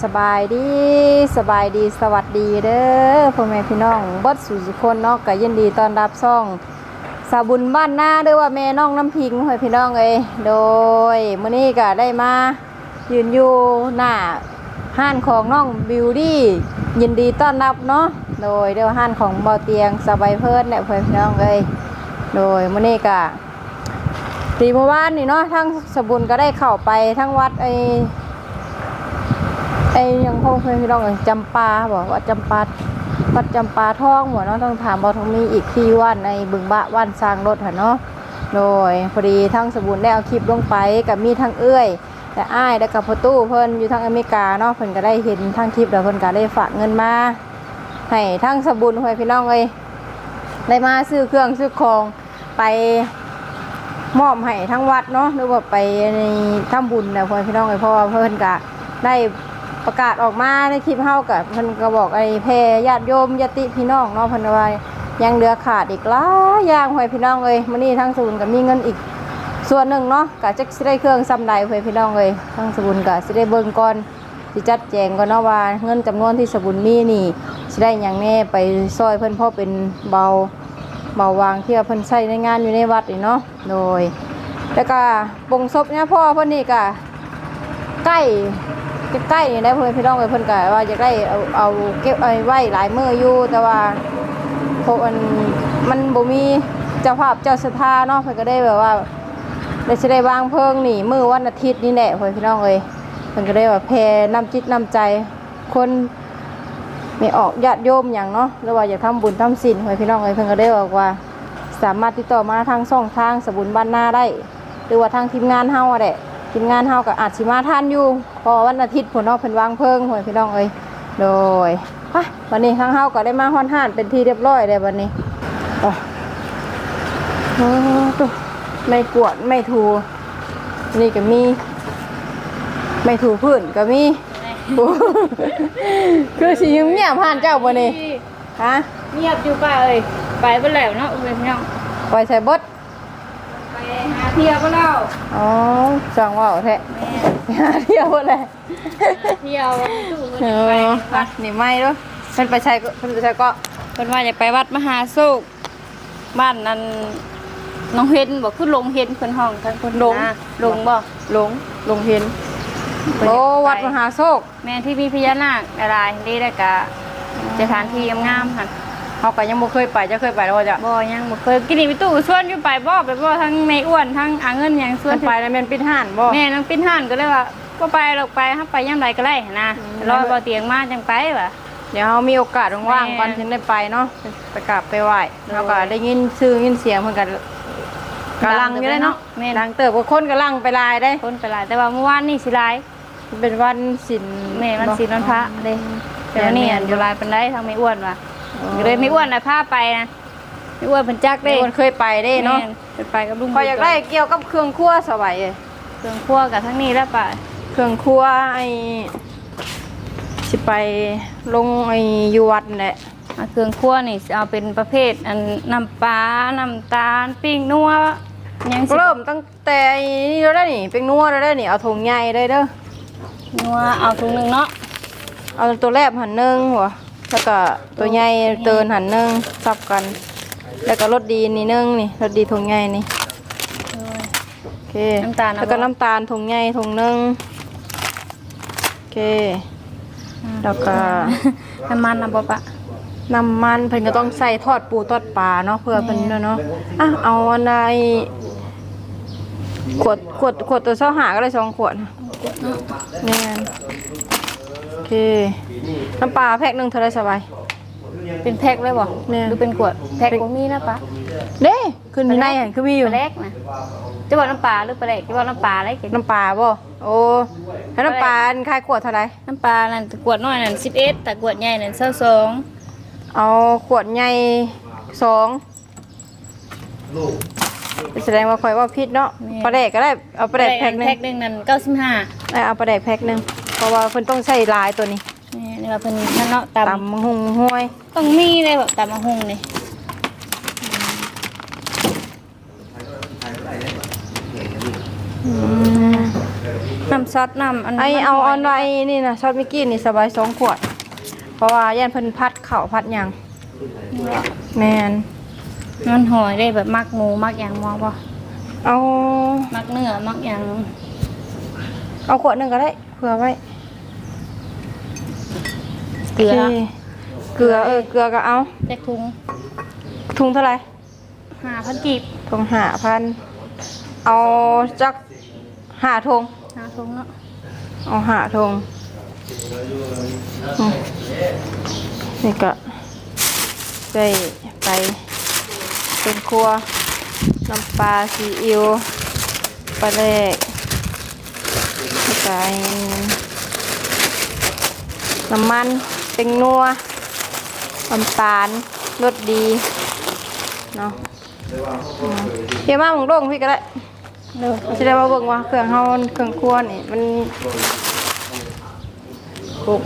สบายดีสบายดีสวัสดีเด้อพ่อแม่พี่น้องบดสู่สุคนเนาะก็ยินดีตอนรับซ่องสาบุญบ้านหน้าด้วยว่าแม่น้องน้ำพิงพ่อพี่น้องเอ้ยโดยมื้อนี้ก็ได้มายืนอยู่หน้าห้านของน้องบิวตี้ยินดีต้อนรับเนาะโดยเดี๋ยวห้านของเบาเตียงสบายเพิ่นเนี่ยพ่อแม่พี่น้องเอ้ยโดยมื้อนี้ก็ปีเมื่อวานนี่เนาะทั้งสบุญก็ได้เข้าไปทั้งวัดไอ ไอหยังพงเพื่อนพี่น้องเอ้ยจำปาบอกว่าจำปาวัดจำปาทองหัวเนาะต้องถามบอทองมีอีกที่ว่านในบึงบะว่านสร้างรถหันเนาะโดยพอดีทั้งสบุญได้เอาคลิปลงไปกับมีทั้งเอื้อยและอ้ายและกับพ่อตู้เพิ่นอยู่ทางอเมริกาเนาะเพิ่นก็ได้เห็นทั้งคลิปแล้วเพิ่นก็ได้ฝากเงินมาให้ทั้งสบุญเพื่อนพี่น้องเอ้ยได้มาซื้อเครื่องซื้อของไปมอบให้ทั้งวัดเนาะหรือว่าไปในทำบุญนะพ่อพี่น้องไอ้พ่อเพิ่นก็ได้ ประกาศออกมาในคลิปเฮากับเพิ่นก็บอกไอ้แพรญาติโยมญาติพี่น้องเนาะเพิ่นว่ายังเหลือขาดอีกหลายอย่างพ่อพี่น้องเอ้ยมื้อนี้ทั้งศูนย์ก็มีเงินอีกส่วนหนึ่งเนาะก็จะสิได้เครื่องซ้ำใดพ่อพี่น้องเอ้ยทั้งสบุญก็สิได้เบิ่งก่อนสิจัดแจงก่อนเนาะว่าเงินจำนวนที่สบุญมีนี่สิได้หยังแน่ไปซอยเพิ่นพราะเป็นเบาเบาวางที่ว่าเพิ่นใช้ในงานอยู่ในวัดนี่เนาะโดยแล้วก็ปงศพเนี่ยพ่อเพิ่นนี่ก็ใกล้ ใกล้ๆนี่ได้เพิ่อนพี่น้องเอ้ยเพิ่อนก็ว่าจะได้เอาเอาเก็บเอาไว้หลายมืออยู่แต่ว่าพวกมันมันบ่มีเจ้าภาพเจ้าศรัทธาเนาะเพิ่อนก็ได้แบบว่าได้สิได้วางเพลิงนี่มือวันอาทิตย์นี่แหละเพิ่อนพี่น้องเอ้ยเพิ่อนก็ได้ว่าแผ่น้ำจิตน้ำใจคนมีออกญาติโยมอย่างเนาะหรือว่าอยากทำบุญทำศีลให้พี่น้องเอ้ยเพิ่อนก็ได้บอกว่า สามารถติดต่อมาทางช่องทางสบุญบ้านนาได้ หรือว่าทางทีมงานเฮาอะแหละทีมงานเฮาก็อาจสิมาท่านอยู่ พอวันอาทิตย์พุ่นเนาะเพิ่นวางเพลิงให้พี่น้องเอ้ยโดยไปวันนี้ทางเฮาก็ได้มาฮ้อนห้านเป็นที่เรียบร้อยแล้ววันนี้อ๋อโอ้ตัวไม่กวาดไม่ถู นี่ก็มี ไม่ถูพื้นก็มีโอ้คือสิยิ้มเงียบผ่านเจ้าบ่นี่ฮะเงียบอยู่ป่ะเอ้ยไปบ่แล้วเนาะเอ้ยพี่น้องปล่อยใส่บดไปหา เที่ยวบ่แล้วอ๋อจังว่าวแท้แม่หาเที่ยวบ่เลยเที่ยวตู้เอเพิ่นอไปอะนี่ไม่เด้วยเพิ่นไปใช้ก็เพิ่นไปใช้ก็เพิ่นว่าอยากไปวัดมหาโศกบ้านนั้นน้องเฮ็นบ่คือลงเฮ็นเพิ่นห้องทั้งเพิ่นนะลงบ่หลงหลงเห็นเพิ่นโอ้อยากไปวัดมหาโศกแม่ที่มีพญานาคหลายๆนี่ได้กะสถานที่งามๆหั่น เฮาก็ยังบ่เคยไปจะเคยไปแล้วว่าจะบ่ยังบ่เคยกินนี่พี่ตู้ชวนอยู่ไปบ่ไปบ่ทั้งในอ้วนทั้งอาเงินหยังชวเพิ่นนไปแล้วแม่นปิดห้านบ่แม่น้องปิ้นห่านก็เลยว่าก็ไปหรอกไปถ้าไปย่ำไรก็ได้นะอืมรอบ่เตียงมาจังไปว่ะเดี๋ยวเฮามีโอกาสว่างๆแม่ก่อนถึงได้ไปเนาะไปกราบไปไหว้โดยเฮาก็ได้ยินชื่อยินเสียงเพิ่นก็กำลังอยู่เลยเนาะแม่ดังเติบกับคนกำลังไปลายได้คนไปหลายแต่ว่าเมื่อวานนี่สิหลายเป็นวันศิลแม่วันศีลวันพระเด้แต่ว่านี่อันอยู่หลายปานใดทางไม่อ้วนว่ะอ๋อก็ เลยไม่อ้วนน่ะพาไปนะไม่อ้วนเพิ่นจักเด้เด้คนเคยไปเด้เนาะแม่เพิ่นไปกับลุงพออยากได้เกี่ยวกับเครื่องครัวสบายเลยเครื่องครัวกับทั้งนี้แล้วป่ะเครื่องครัวไอ้สิไปลงไอ้อยู่วัดนั่นแหละอะเครื่องครัวนี่สิเอาเป็นประเภทอันน้ำปลา น้ำตาล ปิ้งนัวยังสิเริ่มตั้งแต่ไอ้นี่เราได้นี่เป็นนัวเราได้นี่เอาถุงใหญ่เลยเด้อนัวเอาถุงหนึงเนาะเอาตัวแรกหันหนึงหัว แล้วก็ตัวใหญ่เตินหันหนึงซับกัน แล้วก็รสดีนี่หนึงนี่รสดีถุงใหญ่นี่โอเคน้ำตาลเอาแล้วก็บ่น้ำตาลถุงใหญ่ถุงหนึงโอเค แล้วก็น้ำมันนะบ่ปะน้ำมันเพิ่นก็ต้องใส่ทอดปูทอดปลาเนาะเพื่อเพิ่นเนาะอะเอาอันใดขวดขวดขวดตัวเช้าหาก็ได้สองขวดนี่นโอเค น้ำปลาแพ็คหนึ่งเท่าไรสบาย เป็นแพ็คเลยบ่แม่ หรือเป็นขวดแพ็คบ่มีนะปะเด้ขึ้นอยู่ในหันคือมีอยู่ ปลาแรกนะจะบอกน้ำปลาหรือปลาแรกจะบอกน้ำปลาอะไรกินน้ำปลาบ่โอ้แล้วน้ำปลาอันคายขวดเท่าไรน้ำปลานั่นขวดน้อยนั่น11แต่ขวดใหญ่นั่น22เอาขวดใหญ่สองแสดงว่าคอยว่าพิษเนาะปลาแดกก็ได้เอาปลาแดกแพ็คหนึ่งแพ็คหนึงนั่น95ได้เอาปลาแดกแพ็คหนึ่งเพ ราะว่าเพิ่นต้องใส่ลายตัวนี้นี่นี่ว่าเพิ่นนั่นเนาะตำตำมังหุงห้วยต้องมีเลยแบบตำมะฮุงนี่อืมน้ำซอสน้ำอันไอมันเอาหยเอาไอนี่นะช็อตมิกกี้นี่สบายสองขวด เพราะว่าย่านเพิ่นพัดเข่าวพัดหยังแมนมันหอยได้แบบมักหมูมักอย่างมองป่ะเอามักเนื้อมักอย่างเอาขวดหนึงก็ได้เผื่อไว้ เกลือโคเกลือเออเกลือก็เอาแจ็คทุงทุงเท่าไหร่หาพันกีบทุงห้าพันเอาจักห้าทงหาทุงเนาะเอาห้าทงอืมนี่ก็ได้ไปเป็นครัวน้ำปลาซีอิ๊วปลาแรกแล้วก็ น้ำมันเป็นนัวน้ำตาลรสดีเนาะอืมเดี๋ยวมาหมึงโด่งพี่ก็ได้เด้อจะได้มาเบิ่งว่าเครื่องเฮาเครื่องครัวนี่มันปลุก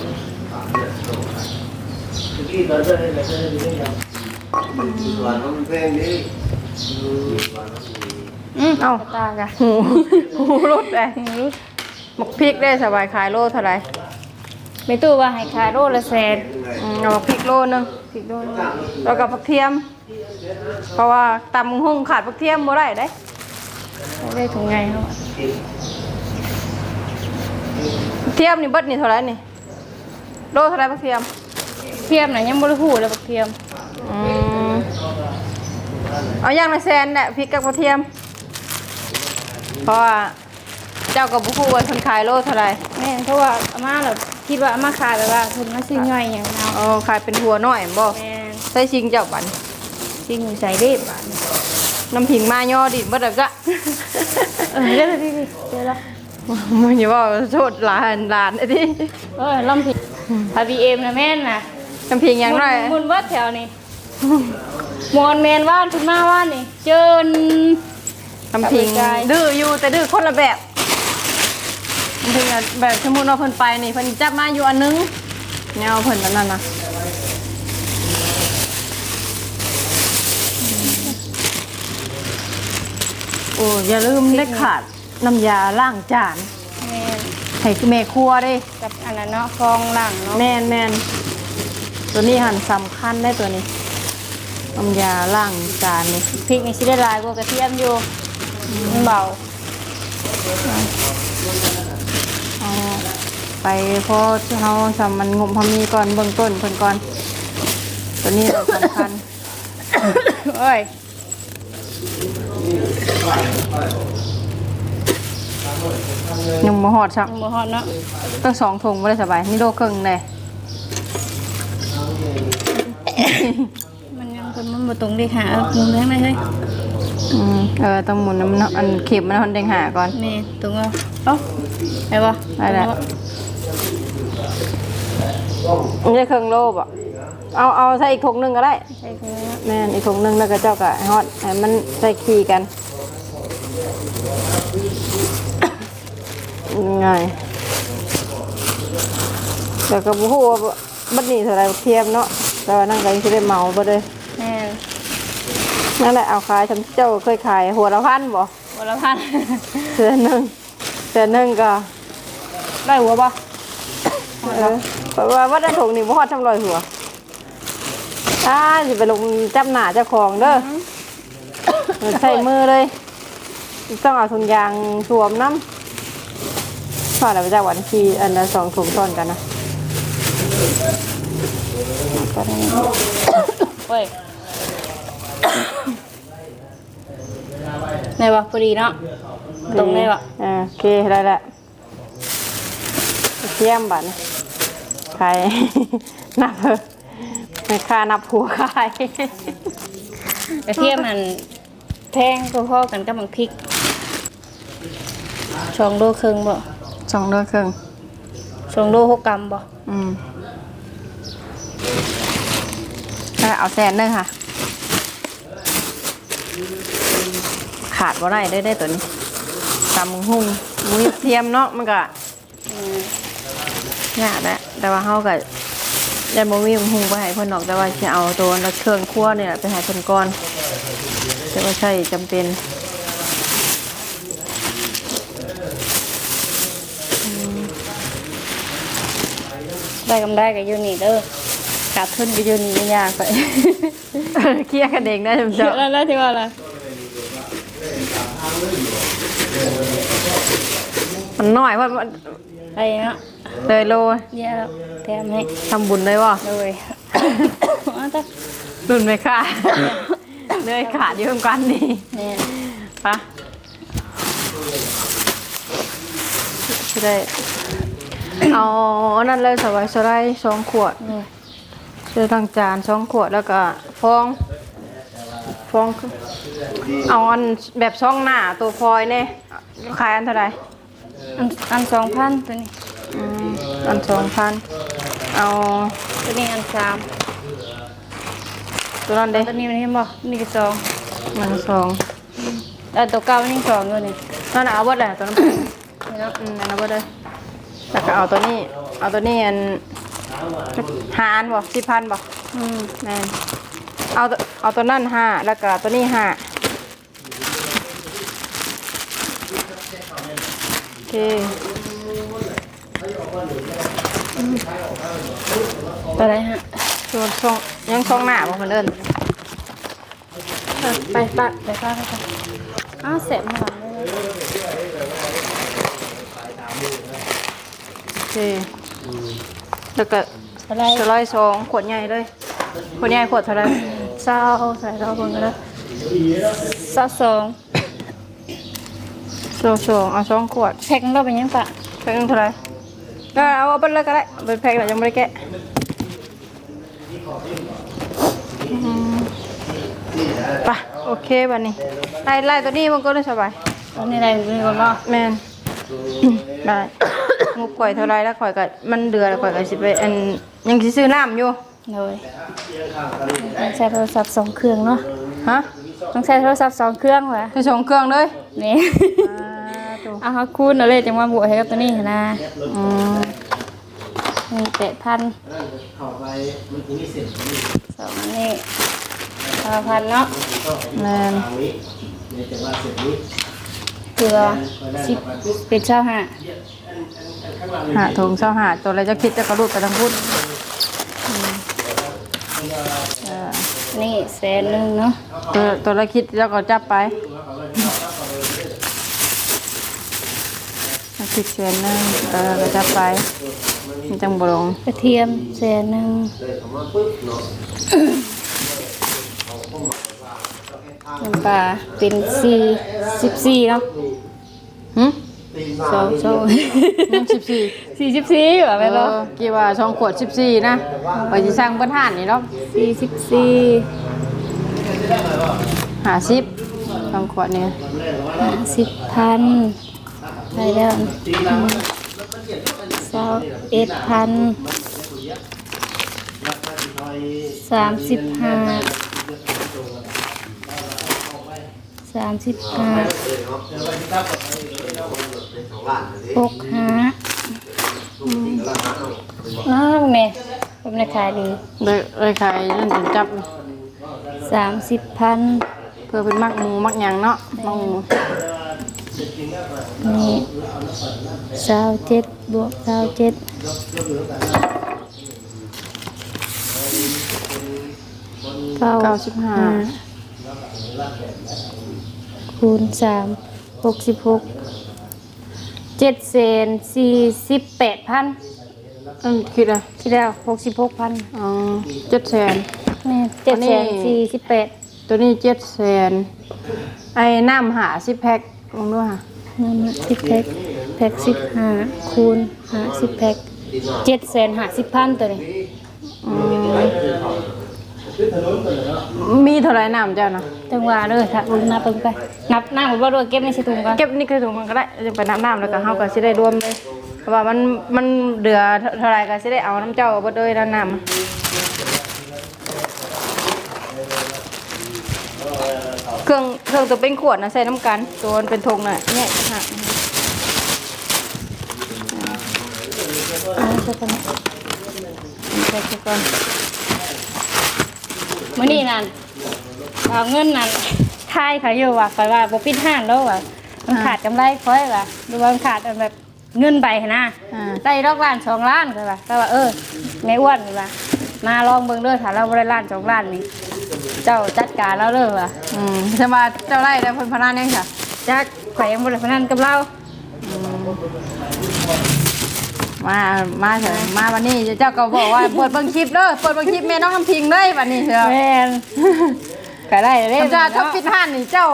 อืมเอ้าตากะหูหูรถได้หมกพริกได้สบายขายโลเท่าไหร่ ไม่ตู้ว่าให้ขายโลละแสนอืมเอาหมกพริกโลนึงสิบโลนึงแล้วก็ผักเทียม เพราะว่าตำหุ่งขาดผักเทียมบ่ได้เด้ได้ถุงไงเขาอะผักเทียมนี่เบิดนี่เท่าไหร่นี่โลเท่าไหร่ผักเทียม เทียมน่ะยังบ่ได้ฮู้เลยบักเทียมอืมเอาอย่างละแสนแหละพริกกับกระเทียม เพราะว่าเจ้ากับบุคูว่าคนขายโลเท่าไหร่แม่นเพราะว่าอาม่าแบบ คิดว่าอาม่าขายแบบว่าเพิ่นมาซื้อย่อยอย่างเนาะเอาขายเป็นหัวน้อยบ่แม่นใส่ชิงเจ้าบันจริงใส่เรีบอะน้ำผิงมาย่อดิบ่ได้จ้ะ เออเดี๋ยวๆพี่ๆเดี๋ยวละมันอย่าว่าโทษหลานหลานไอ้ที่เออลำผิดพาบีเอ็มนะแม่นน่ะน้ำผิงอย่างน้อยหมุนวัดแถวนี้มอนแมนว่านขึ้นมาว่านนี่ เจินน้ำผิงกลับไปไกลดื้ออยู่แต่ดื้อคนละแบบ น้ำผิงอะแบบสมมุติว่าเพิ่นไปนี่เพิ่นจับมาอยู่อันนึงแนวเพิ่นอันนั้นน่ะโอ้อย่าลืมเล็กขาดน้ำยาล้างจานแม่นให้แม่ครัวเด้กับอันนั้นเนาะฟองหลังเนาะแม่นแม่นตัวนี้หันสำคัญได้ตัวนี้น้ำยาล้างจานนี่พริกนี่สิได้หลายกว่ากระเทียมอยู่มันเบาเอา ไปเพราะเราสำมันงมพอมีก่อนเบื้องต้นเพิ่นก่อน ตัวนี้เราสำคัญเอ้ยยังบ่ฮอดซักหมูฮอดเนาะตั้งสองถุงบ่ได้สบายนี่โลครึ่งเลยมันยังคนมันบ่ตรงเด็กหาเอาหมุนแรงได้เฮ้ยอืมเออต้องหมุนน้ำเนาะอันเข็มมันคนเด้งหาก่อนแม่ตรงเอาเอ้าไปบ่ได้แล้ว ไม่ใช่เครื่องโลบ่เอาเอาใส่อีกถุงหนึงก็ได้ใช่คือแม่นอีกถุงหนึงแล้วก็เจ้าก็ฮอดให้มันใส่ขี่กันง่ายแต่ก็บ่ฮู้ว่าบัดนี้เท่าไหร่เทียมเนาะแต่ว่านั่นก็ยังสิได้เหมาบ่เด้อแม่นนั่นแหละเอาขายฉันเจ้าเคยขายหัวละพันบ่หัวละพันเดือนหนึงเดือนหนึงก็ได้หัวบ่ เออเพราะว่าวัดได้ถุงนี่บ่ฮอดจำลอยหัวอ่าสิไปลงจับหน้าเจ้าของเด้อเออใส่มือเลย ต้องเอาถุงยางสวมน้ำพอแล้วไปจากวันที่อันละสองถุงซ้อนกันนะเว้ยได้บ่พอดีเนาะตรงได้บ่อ่าโอเคได้แล้วเทียมบัตร ใครนับเถอะไม่ค่านับหัวใครกระเทียมมันแพงพอๆกันกับบักพริกชองโลครึ่งบ่สองเดือนครึ่งชองโลหกกรัมบ่อืมได้เอาแสนหนึงค่ะ ขาดบ่ได้ได้ได้ตัวนี้ตำหุ่งมุ้ยเทียมเนาะมันก็อืม ยากแหละแต่ว่าเขาก็ได้บ่มีหุงไปให้เพิ่นดอกแต่ว่าจะเอาตัวนักเครื่องคั่วเนี่ยไปให้เพนก่อนแต่ว่าใช่จำเป็นได้กำได้กับยูนี่เด้อขาดทุนกับยูนี่ยากไปเคลียร์กันเองได้จำเจ้าแล้วที่ว่าอะไรมันน้อยว่าไอ้เนาะ เลยโลเยอะแล้วแถมให้ทำบุญเลยวะเลยอ๋อจ้ะรุ่นไม่ขาดเลยขาดเยอะกันนี่เนี่ยปะจะได้ เอาอันนั่นเลยสบายสไลด์สองขวดนี่เจอทางจานสองขวดแล้วก็ฟองฟองคือเอาอันแบบช่องหน้าตัวฟอยเนี่ยขายอันเท่าไหร่อันอันสองพันตัวนี้ อืมอันสองพันเอาตัวนี้อันสามตัวนั้นเด้ตัวนี้มันเห็นบ่นี่ก็สองมันสองแต่ตัวเก่านี่สองตัวนี่นั่นน่ะเอาเบดแหละตัวนั้นนี่เนาะอืมอันนั้นเบดเลยแล้วก็เอาตัวนี้ เอาตัวนี้อันหาอันบ่สิบพันบ่อืมแม่นเอาตัวเอาตัวนั่นห้าแล้วก็ตัวนี้ห้าโอเค ตัวไหนฮะส่วนช่องยังช่องหน้าบ่เพิ่นเอิ้นไปปักไปปักไปปักอ้าวเสร็จมาหลังเลยโอเคแล้วก็อะไรสไลด์สองขวดใหญ่เลยขวดใหญ่ขวดเท่าไหร่เศร้าใส่เราเบิ่งกันแล้วเศร้าสองสองสองเอาสองขวดแพ็คเราเป็นยังปะแพ็คหนึงเท่าไหร่ ก็เอาเอาไปเลยก็ได้เป็นแพ็คแล้วยังไม่ได้แกะอืมไปโอเคบัดนี้ไล่ไล่ตัวนี้มันก็ได้สบายตอนนี้อะไรมีคนบ่แมนได้งบข่อยเท่าไรแล้วข่อยก็มันเดือแล้วข่อยก็สิไปอันยังสิซื้อน้ำอยู่เลยต้องใช้โทรศัพท์สองเครื่องเนาะฮะต้องใช้โทรศัพท์สองเครื่องวะไปส่งเครื่องเลยนี่อ่าตัว เอาเขาคูณเอาเลยจังว่าบวกให้กับตัวนี้นะอืมมีแปดพันเข้าไปมันถึงมีเสียงนี้สองอันนี้ห้าพันเนาะนทางนี้เนี่ยจะว่าเสียงนี้เกลือสิบเป็นเช้าห้าหาถุงเช้าหาตัวอะไรจะคิดจะกระดูดไปทางพุทธอือนี่แสนหนึ่งเนาะตัวตัวละคิดแล้วก็จับไป ละคิดเสียนหนึงเออก็จับไปมันจังบลงกระเทียมแสนหนึ่งเลยคำว่าปึ๊บเนาะน้ำปลาเป็นสี่สิบสี่เนาะหึตีนสองสองยังสิบสี่สี่สิบสี่เหรอเอแม่เนาะอกี่ว่าช่องขวดสิบสี่นะไปจะสร้างเบิ้นห่านนี่เนาะสี่สิบสี่หาสิบช่องขวดนี่ห้าสิบพัน ไปแล้วสองเอ็ดพันสามสิบห้าสามสิบห้าหกห้าน้าวเนี่ยเป็นราคาดีเลยเลยขายนั่นถึงจับสามสิบพันเพื่อเป็นมักหมูมักหยังเนาะมักหมู นี่สาวเจ็ดบวกสาวเจ็ดเก้าเก้าสิบห้าคูณสามหกสิบหกเจ็ดเศษสี่สิบแปดพันอันคิดอะที่แล้วหกสิบหกพันอ๋อเจ็ดแสนนี่เจ็ดอันนี้แสนสี่สิบแปดตัวนี้เจ็ดแสนไอ้น้ำหาสิบแพ็ค ลองดูค่ะนั่นสิบแพ็คแพ็คสิบห้าคูณห้าสิบแพ็คเจ็ดแสนห้าสิบพันตัวนี้อืมมีเท่าไหรน้ำเจ้านะจังหวะเลยถ้าลุงนับไปไปนับหน้าผมว่าด้วยเก็บในใส่ถุงก่อนเก็บนี่คือถุงมันก็ได้จะไปน้ำน้ำแล้วก็เฮาก็สิได้รวมเลยเพราะว่ามันมันเหลือเท่าไหรก็สิได้เอาน้ำเจ้าบ่เด้ยน้ำน้ำ เครื่องเครื่องตัวเป็นขวดนะใส่น้ำกันตัวมันเป็นธงน่ะเนี่ยฮะเอาใส่ก่อนใส่ก่อนมื่อนี้นั่นเอาเงินนั่นทายเขาอยู่ว่ะคอยว่าบ่ปิดห้างแล้วว่ะมันขาดกำไรค่อยว่ะดูว่ามันขาดอันแบบเงินใบนะอ่าได้รอกล้านสองล้านก็ว่าก็ว่าเออแม่อ้วนว่ามาลองเบิ่งเด้อถ้าเราบ่ได้ล้านสองล้านนี่ เจ้าจัดการเราเด้อว่ะอืมจะมาเจ้าไร่ได้เพิ่นพนันยังค่ะจักข่อยยังบ่ได้พนันกับเรามามาเถอะมาวันนี้เจ้าก็บอกว่าเปิดเบิ่งคลิปเด้อเปิดเบิ่งคลิปแม่น้องน้ำพิงเลยวันนี้เถอะแม่นก็ได้เด้เจ้าถ้าปิดห้านนี่เจ้า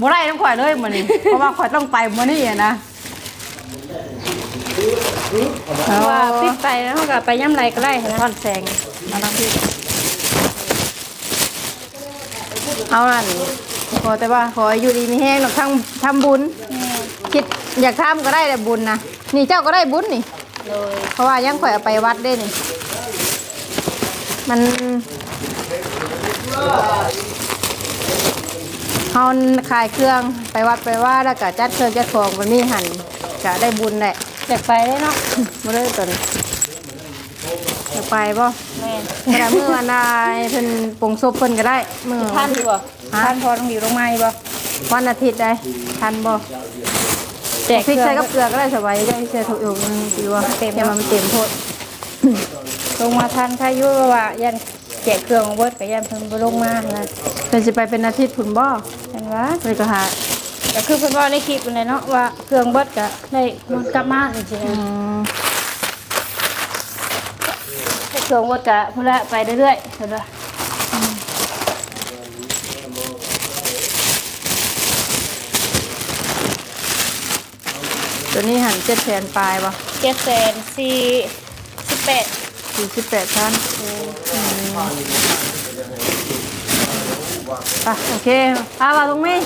บ่ได้น้ำข่อยเลยมื้อนี้เพราะว่าข่อยต้องไปมื้อนี้อะนะเพราะว่าปิดไปแล้วเขาก็ไปย่ำไรก็ได้นะท่อนแสงมาน้ำพิง เอาล่ะนี่ขอแต่ว่าขออยู่ดีมีแห้งหรอกทำทำบุญ คิดอยากทำก็ได้แต่บุญนะนี่เจ้าก็ได้บุญนี่โดยเพราะว่ายังข่อยเอาไปวัดได้นี่ มันเฮาขายเครื่องไปวัดไปว่าแล้วก็จัดเครื่องจัดของมันมีหันก็ได้บุญแหละอยากไปได้เนาะบ่ได้ตัวนี้ จะไปบ่แม่นเวลามื้อวันใดเพิ่นปลงศพเพิ่นก็ได้มื้อ ท่านดีบ่ท่านพอต้องอยู่ลงไม้บ่วันอาทิตย์ได้ทันบ่แจกพริกเครื่ใส่องกับเกลือก็ได้สบายได้ใส่ถุงอยู่ดีว่าเต็มมันเต็มโพดลงมาทันถ้าอยู่ว่ายันแจกเครื่องของเบิดก็ยันเพิ่นบ่ลงมานะเพิ่นสิไปเป็นอาทิตย์พุ่นบ่เห็นว่าเลยก็หาก็คือเพิ่นว่าในคลิปนั่นแหละเนาะว่าเครื่องเบิดก็ได้มันกลับมาจริงอืๆม เครื่องเบิดก็เพิ่นละไปเรื่อยๆเห็นว่าตัวนี้หันเจ็ดแสนปลายบ่เจ็ดแสนสี่สิบแปดสี่สิบแปดชั้นไปโอเคพามาตรงนี้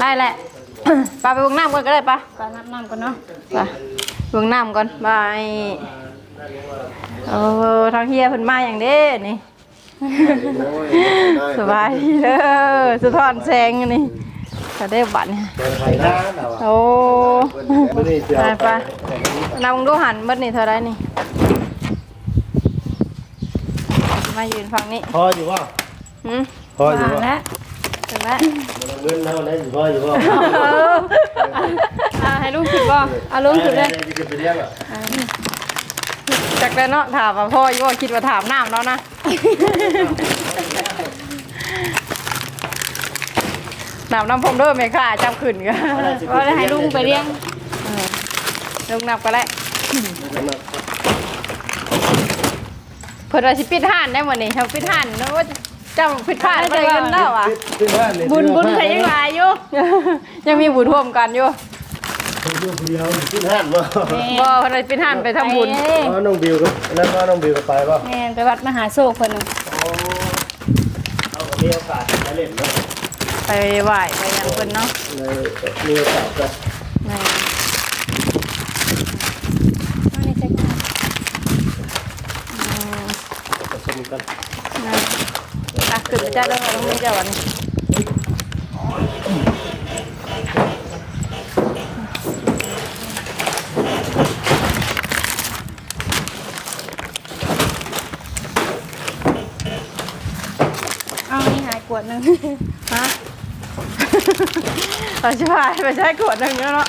ได้แหละปาไปวงน้ำก่อนก็ได้ปะก็น้ำน้ำก่อนเนาะไปวงน้ำก่อนบาย เออทางเฮียเพิ่นมาอย่างเด้นี่ สบายดีเด้อสะท้อนแสงอันนี่ก็ได้บัตรเนี่ยเปิดไฟหน้าเราโอ้ไม่ได้เจอไปไปนำดูหันเบิดนี่เท่าไรนี่ มายืนฝั่งนี้พออยู่ว่าหืมพออยู่มาว่าแล้วถึงแล้วเงินเท่านั้นพออยู่ว่าอ่าให้ลุงขึ้นบ่เอาลุงขึ้นเลย จะไปเรียกอะจากแล้วเนาะถามว่าพ่ออยู่ว่าคิดว่าถามน้ำแล้วนะน้ำน้ำพรมเด้อไม่ค่าจำขึ้นกันก็ได้ให้ลุงไปเลี้ยงลงนับก็แล้วเพิ่นว่าสิปิดห้านได้หมดนี่ทำปิดห้านแล้วว่าจำผิดพลาดบ่ได้เงินแล้วอะบุญบุญใครยังหลายอยู่ยังมีบุญร่วมกันอยู่ อยู่คนเดียวขึ้นห้านบ่บ่เพิ่นเลยปิดห้านไปทำบุญ ไปเด้อ๋อน้องบิวก็นั่นว่าน้องบิวก็ไปป่ะแม่นไปวัดมหาโศกคนนึงเอามีโอกาสไปเล่นเนาะไปไหว้ไปหยังเพิ่นเนาะเลยมีโอกาสก็แม่มาในใจกันประชุมกัน นะอะขึ้นไปจ้าเด้อต้องมีเจ้าวันนี้ เอานี่หายกวดหนึงฮะไปช่วยไปใช้ขวดหนึงเนาะ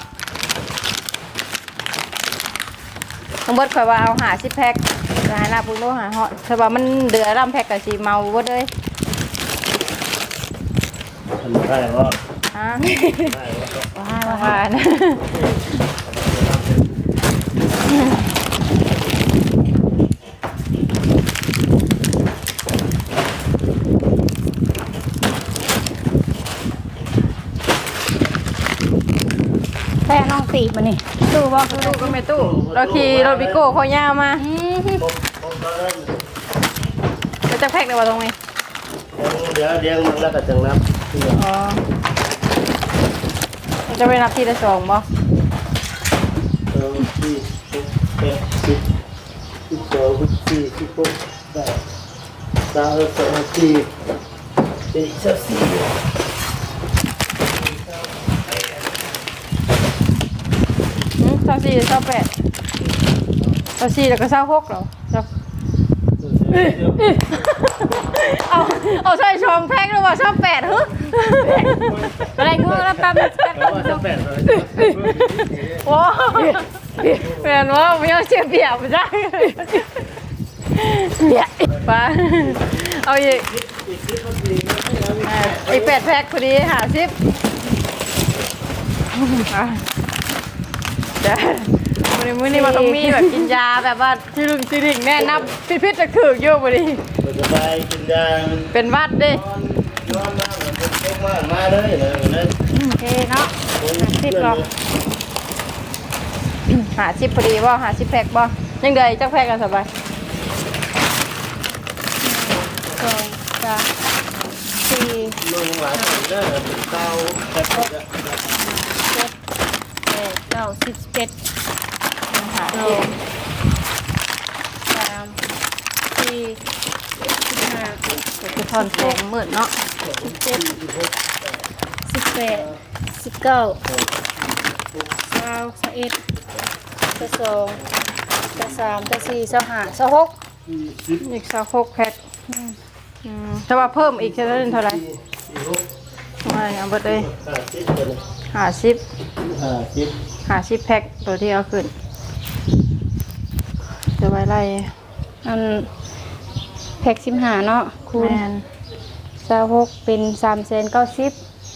ทั้งเบิดข่อยว่าเอาหาสิแพ็คจะให้ลาปุ้งโลหาเหาะถ้าว่ามันเดือดำแพ็คก็สิเมาเบิดเลยทำได้ป่ะฮะได้ป่ะว่าว่านะ แพ้น้อง ตีมานี่ดูบ่คือตู้ก็ไม่ตู้ เราขี่รถบิโก้เขาย่ามาอืมผมตอนนั้นแล้วจะแพ็คในวันตรงนี้เดี๋ยวเลี้ยงมันแล้วก็จังนับอ๋อมันจะไปนับทีละสองบ่เออที่แปดสิบสิบสองสิบสี่สิบหกได้สามสองสี่สี่สิบสี่ หืมเท่าสี่เท่าแปดเท่าสี่แล้วก็เท่าหกเหรอเท่าเอาเอาใส่ชองแพ็คหรือว่าเท่าแปดฮึอะไรงูแล้วแป๊บนึงแป๊บแล้วว่านึจะงแปดเลยโอ้นั่นว่าไม่เอาเสียเปรียบไม่ได้เปียไปเอาอีกอีกสิบนาทีนะไม่เอาไม่อ่าได้อีกแปดแพ็คพอดีหาสิบอะ เดี๋ยววันนี้มื้อนี้มาต้องมีแบบกินยาแบบว่าที่ลุงที่ดิ่งแน่นับพิพิธจะถืออยู่พอดีมันสบายกินยามันเป็นวัดเด้นอนนอนมาเหมือนเป็นพวกมามาเลยเลยเลยโอเคเนาะสิบหรอหาสิบพอดีบ่หาสิบแพ็คบ่ยังเดยจักแพ็คกันสบายสองสามสี่ลงหลายคนเด้อเป็นเต้าแต่ก็จะ เก้าสิบเอ็ดหาสอสิบงสามสี่สิบห้าคือทอนแสงมืดเนาะสิบเจ็ดสิบแปดสิบเก้าสาวสิบเอ็ดสิบสองสิบสามสิบสี่สิบห้าสิบหกอีกสักหกแพ็คอืมแต่ว่าเพิ่มอีกจะได้เท่าไหร่สี่หกไม่เอาไปเลย ห้าสิบเลยหาสิบห้าสิบหาสิบแพ็คตัวที่เอาขึ้นจะไว้ไล่อันแพ็กสิบห้าเนาะคูณแมนสาวหกเป็นสามแสนเก้าสิบ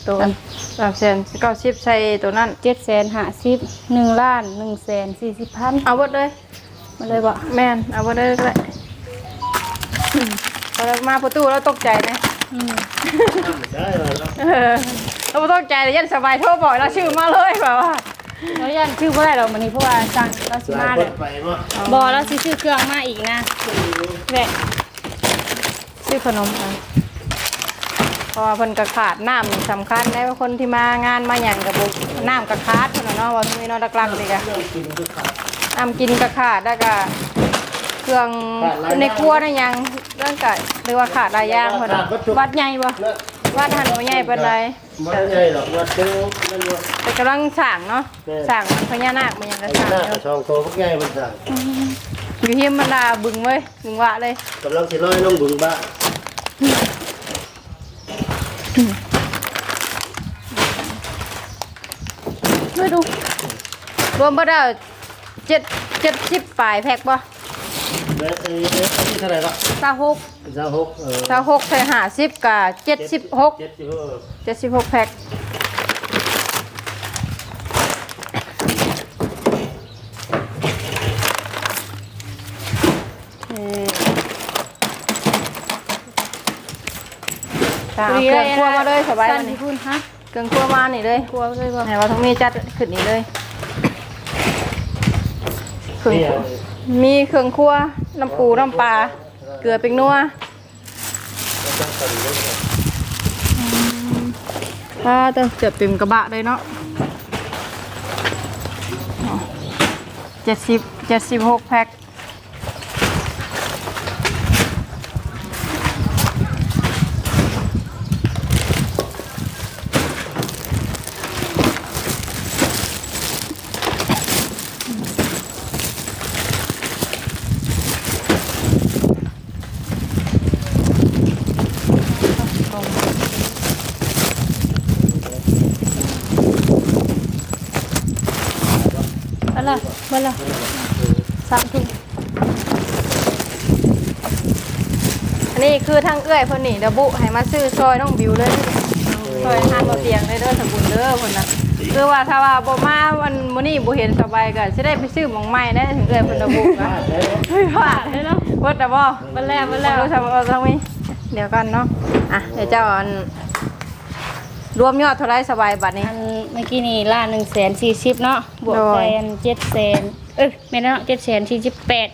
ตัวอันสามแสนเก้าสิบใส่ตัวนั้นเจ็ดแสนห้าสิบหนึ่งล้านหนึ่งแสนสี่สิบพันเอาหมดเลยมาเลยบ่แมนเอาหมดเลยก็ได้อืมพอเรามาประตูแล้วตกใจนะ อืมได้แล้วเนาะ เออเราบ่ตกใจเลยยันสบายโทรบอกเราชื่อมาเลยแบบว่าแล้วยันชื่อว่าอะไรเราวันนี้เพราะว่าสั่งเราสิหลายมาคเลนยไปมั้งบอแล้วสิซื้อเครื่องมาอีกนะแหละชื่อขนมค่ะเพราะว่าเพิ่นกระขาดน้ำนี่สำคัญได้ว่าคนที่มางานมาอย่างกับบุน้ำกระขาดเพิ่นน่ะเนาะว่ามีเนาะหลักๆเลยกะเรื่องกินก็ขาดน้ำกินกระขาดแล้วก็เครื่องขาดหลายอย่างในครัวนั่นยังเรื่องกะเรียกว่าขาดหลายอย่างเพิ่นน่ะวัดใหญ่บ่ เลิก ว่าหันบ่ใหญ่ปานใดมันใหญ่หรอกวัดเจ้านั่นว่าแต่กำลังสร้างเนาะแม่สร้างมันพญานาคมันยังกระไอ้สร้างหน้าอยู่กระชองโตพวกใหญ่มันสั่งอยู่ที่มันลาบึงเว้ยบึงวะเลยกำลังสิร้อยน้องบึงบ้าช่วยดู รวมบ่ได้เจ็ดเจ็ดสิบปลายแพ็คบ่เอ้ยเอ้ยเอ้ยอันนี้เท่าไหร่ก็สาหก เป็นสาวหกเออสาหกใส่ห้าสิบกับเจ็ดสิบหกเจ็ดสิบหกเจ็ดสิบหกแพ็คโอเคค่ะเอาเครื่องครัวมาเลยสบายสั้มานนี่ที่พูดฮะเครื่องครัวมานี่เลยกลัวเลยบ่ไหนว่าทั้งมีจัดขึ้นนี่เลยเครื่องนี่ครัวมีเครื่องครัวน้ำปูน้ำปลา เกลือเป็นนัวถ้าจะเจ็บเต็มกระบะเลยเนาะเจ็ดสิบเจ็ดสิบหกแพ็คเอะไรเบ่ละสามถุง อันนี้คือ ทางเอื้อยเพิ่นนี่เดยวบุให้มาซื้อซอยน้องบิวเลยซอยทานบ่เตียงเลยเด้อสกุลเด้อเพิ่นน่ะคือว่าถ้าว่าบ่มาวันมื้อนี้บ่เห็นสบายก็สิได้ไปซื้อหม่องใหม่ได้ถึงเอื้อยเพิ่นเดยวบุนะไม่พลาดเลยเนาะวัดแต่บ่วันแรกวันแรกรู้ทำเอาทำไมเดี๋ยวกันเนาะอะเดี๋ยวเจ้าอันรวมยอดเท่าไรสบายบัตรนี้อันเมื่อกี้นี่ล้านหนึ่งแสนสี่สิบเนาะบวกโดยแสนเจ็ดแสนเอ้ยไม่ได้เนาะเจ็ดแสนสี่สิบแปด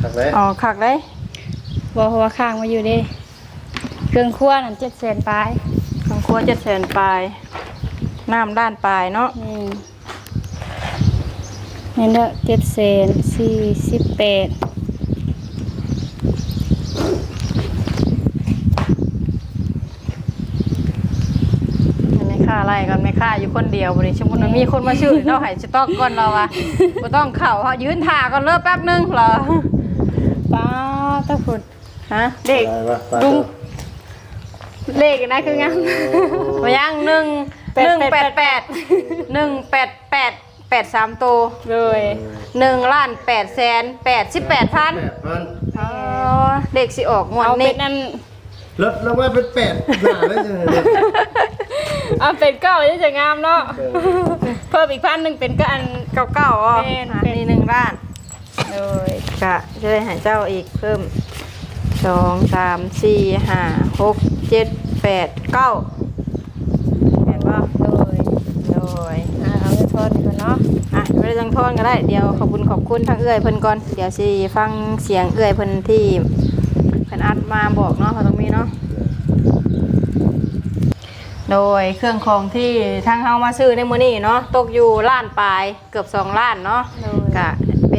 ขักเลยอ๋อคักเลย บอกเพราะว่าข้างมาอยู่เดิเครื่องครัวนั่นเจ็ดแสนปลายขังครัวเจ็ดแสนปลาย น้ำด้านปลายเนาะอืมนี่เด้อเจ็ดแสนสี่สิบแปดอันนี้ค่าอะไรกันไม่ค่าอยู่คนเดียวบริสมมุติว่ามีคนมาชื่อ เราให้สต็อกก่อนเราอะบ่ต้องเข่าเขายืนถ่าก่อนเลิกแป๊บนึงเหรอป้าตะฟุด ฮะเด็กดุงเลขนะคือไงมายังหนึ่งหนึ่งแปดแปดหนึ่งแปดแปดแปดสามตัวเลยหนึ่งล้านแปดแสนแปดสิบแปดพันแปดพันอ๋อเด็กสิออกงวดเอานี้เป็นนั่นลดลงมาเป็นแปดหน้าแล้วจังเลยเอาเป็นเก้าจะจะงามเนาะเพิ่มอีกพันหนึ่งเป็นก็อัน เก้าเก้าอ๋อเป็นอันเป็น นี้หนึ่งล้านเลยกะจะได้ใหายเจ้าอีกเพิ่ม สองสามสี่ห้าหกเจ็ดแปดเก้าเห็นป่ะเลยโดยอ่าเอาเงินทอนดีกว่าเนาะอะไม่ได้จังทอนก็ได้เดี๋ยวขอบคุณขอบคุณทางเอื้อยเพิ่นก่อนเดี๋ยวสิฟังเสียงเอื้อยเพิ่นที่เพิ่นอัดมาบอกเนาะเขาตรงนี้เนาะโดยเครื่องของที่ทางเฮามาซื้อในมื้อนี้เนาะตกอยู่ล้านปลายเกือบสองล้านเนาะเลยกะ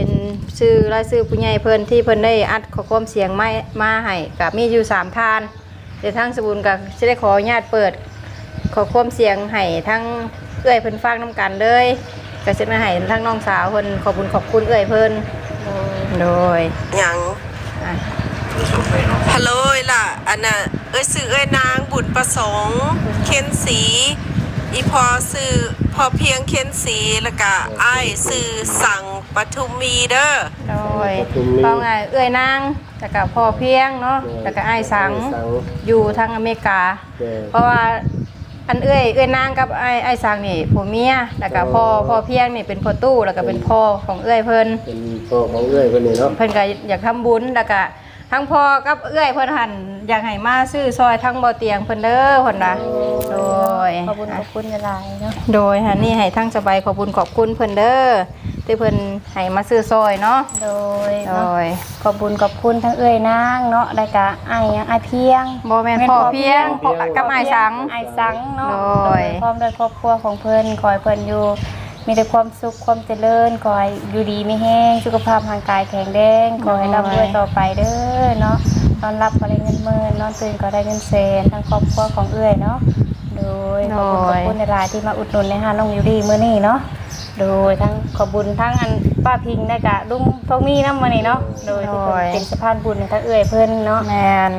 เป็นชื่อรายชื่อผู้ใหญ่เพิ่นที่เพิ่นได้อัดข้อความเสียงมามาให้กะมีอยู่สามทานเดี๋ยวทางสบุญกะจะได้ขออนุญาตเปิดข้อความเสียงให้ทั้งเอื้อยเพิ่นฟังนํกันเลยก็สิมาให้ทั้งน้องสาวเพิ่นขอบคุณขอบคุณเอื้อยเพิ่นเลยโดยหยังอะฮัลโหลล่ะอันน่ะเอ้ยซื้อเอ้ยนางบุญประสงค์ เคนสี อีพอซื้อพอเพียงเคนสีแล้วก็อ้ายซื้อสั่งปทุมมีเด้อโดยเพราะไงเอื้อยนางแล้วก็พ่อเพียงเนาะแล้วก็อ้ายสังอยู่ทางอเมริกา เพราะว่าอันเอ้ยเอ้ยนางกับไอ้ไอ้สร้างนี่ผัวเมียแล้วก็พ่อพ่อเพียงนี่เป็นพ่อตู้แล้วก็เป็นพ่อของเอ้ยเพิ่นเป็นพ่อของเอื้อยคนนี้เนาะเพิ่นก็อยากทำบุญแล้วก็ ทั้งพ่อกับเอ้ยเพิ่นหันอยากให้มาซื้อซอยทั้งบ่อเตียงเพิ่นเด้อเพิ่นน่ะโดยขอบคุณขอบคุณหลายๆเนาะโดยหันนี่ให้ทั้งสบายขอบคุณขอบคุณเพิ่นเด้อที่เพิ่นให้มาซื้อซอยเนาะโดยโดเนาะยขอบคุณขอบคุณทั้งเอ้ยนางเนาะได้กะไอ้ายยังไอ้ายเพียงบ่แม่นพ่อเพียงพ่อกับอ้ายสังไอ้ายสังเนาะโดยพร้อมด้วยครอบครัวของเพิ่นขอให้เพิ่นอยู่ มีแต่ความสุขความเจริญขอให้อยู่ดีไม่แห้งสุขภาพร่างกายแข็งแรงขอให้ร่ำรวยต่อไปเด้อเนาะนอนรับก็ได้เงินหมื่นนอนตื่นก็ได้เงินแสนทั้งครอบครัวของเอ้ยเนาะโดยขอบคุณขอบคุณในรายที่มาอุดหนุนในห้างน้องอยู่ดีมื้อนี้เนาะ โดยทั้งขอบคุญทั้งอันป้าพิงได้กะลุงทองมีน้ำมานี่เนาะโดยที่เพิ่นเป็นสะพานบุญให้ทั้งเอ้ยเพิ่นเนาะแม่น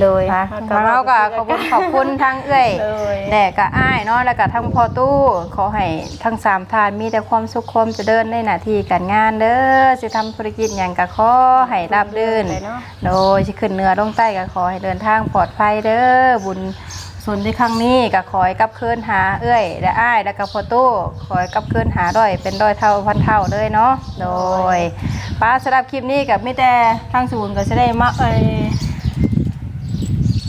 โดยค่ะเราก็ขอบคุณขอบคุณทั้งเอ้ยเลยแด่กับอ้ายเนาะแล้วก็ทั้งพ่อตู้ขอให้ทั้งสามทานมีแต่ความสุขความเจริญในหน้าที่การงานเด้อสิทำธุรกิจอย่างก็ขอให้ราบรื่นเลยเนาะโดยสิขึ้นเหนือลงใต้ก็ขอให้เดินทางปลอดภัยเด้อบุญ ส่วนที่ครั้งนี้ก็ขอยกลับคืนหาเอื้อย และอ้ายและกับพอตู้ขอยกลับคืนหาด้วยเป็นด้อยเท่าพันเท่าเลยเนาะโดยป้าสำหรับคลิปนี้กับมิแต่ทางศูนย์ก็จะได้มาเอ้ย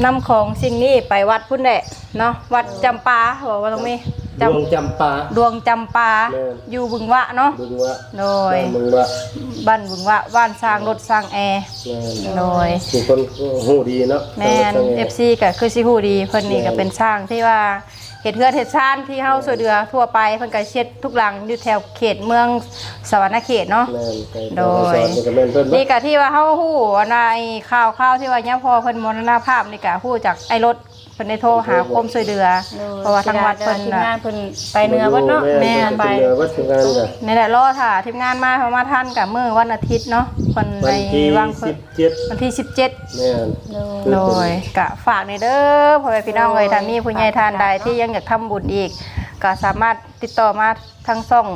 นำของสิ่งนี้ไปวัดพุ่นแหละเนาะวัดจำปาบอกว่าตรงนี้ ดจวงจำปาำดวงจำปา แม่น อยู่บึงวะเนาะ บึงว่าโดยบึงว่าบ้านบึงวะบ้านสร้างรถสร้างแอร์ แม่นโดย ทุกคนหูดีเนาะแมนเอฟซีก็คือซิฮูดีเพิ่นนี่ก็เป็นสร้างที่ว่าเขตเทือนเขตชานที่เฮาสวยเดือทั่วไปเพิ่นก็เช็ดทุกหลังอยู่แถวเขตเมืองสวรรณเขตเนาะ แม่นไปโดย สอนนี่ก็แม่นเพิ่นนี่เนาะก็ที่ว่าเฮาฮู้ในข่าวข่าวที่ว่าเนี่ยพอเพิ่นมรณภาพนี่ก็ฮู้จากไอ้รถเพิ่นได้โทรหาคมช่วยเหลือ เพราะว่าทางวัดเพิ่นทีมน่ะ งานเพิ่นไปเหนือวัดเนาะแม่นไปไป เหนือวัดถึงงานจ้ะนี่แหละรอถ่าทีมงานมาเพราะมาท่านกับมื้อวันอาทิตย์เนาะเพิ่นวัในนที่วางสิเพิ่นบเจ็ดวันที่ 17 แม่น โดยกะฝากในเด้อพ่อแม่พี่น้องเอ้ยถ้ามีผู้ใหญ่ทานใดที่ยังอยากทำบุญอีก ก็สามารถติดต่อมาทางช่อง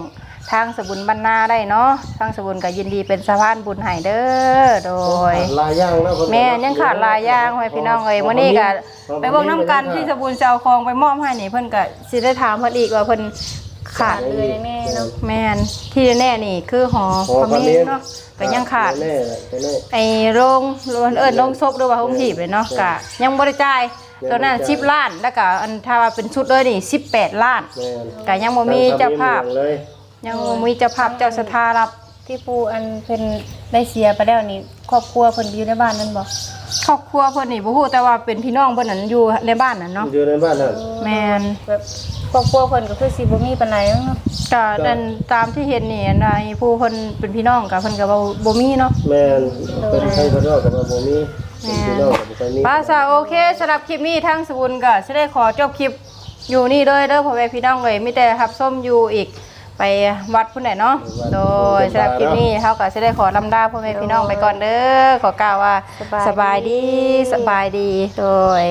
ทางสบุญบรรณาได้เนาะทางสบุญก็ยินดีเป็นสะพานบุญให้เด้อโดย ลายย่างเนาะเพิ่นแม่ยังขาดหลายอย่างไว้พี่น้องเอ้ยมื้อนี้ก็ไปเบิ่งน้ำกันที่สบุญจะเอาของไปมอบให้นี่เพิ่นก็สิได้ถามเพิ่นอีกว่าเพิ่นขาดเลยแน่ๆเนาะแม่นที่แน่ๆนี่คือหอหอพระพระเมเมรุรุเนาะก็ยังขาด แน่ๆไปแน่ไอ้โรงโรงเอิ้นโรงศพหรือว่าโรงหีบเลยเนาะก็ยังบ่ได้จ่ายตัวนั้น10ล้านแล้วก็อันถ้าว่าเป็นชุดเลยนี่18ล้านแม่นก็ยังบ่มีเจ้าภาพ ทำเลย ยังบ่มีเจ้าภาพเจ้าสถารับที่ปูอันเพิ่นได้เสียไปแล้วนี่ครอบครัวเพิ่นอยู่ในบ้านนั่นบ่ครอบครัวเพิ่นนี่บ่ฮู้แต่ว่าเป็นพี่น้องเพิ่นนั้นอยู่ในบ้านนั่นเนาะอยู่ในบ้านนั่นแม่นแบบครอบครัวเพิ่นก็คือสิบ่มีปานใดเนาะก็อันตามที่เห็นนี่นายผู้เพิ่นเป็นพี่น้องกับเพิ่นก็บ่บ่มีเนาะแม่นเป็นใครก็รอดกับว่าบ่มีเป็นพี่น้องกับบ่ค่อยมีภาษาโอเคสำหรับคลิปนี้ทั้งสบุญก็สิได้ขอจบคลิปอยู่นี่เลยเด้อพ่อแม่พี่น้องเลยมีแต่รับส้มอยู่อีก ไปวัดพุ่นไหนเนาะ โดยสำหรับคลิปนี้เฮาก็สิได้ขอลำดาพ่อแม่พี่น้องไปก่อนเด้อ ขอกล่าวว่าสบายดีสบายดี โดย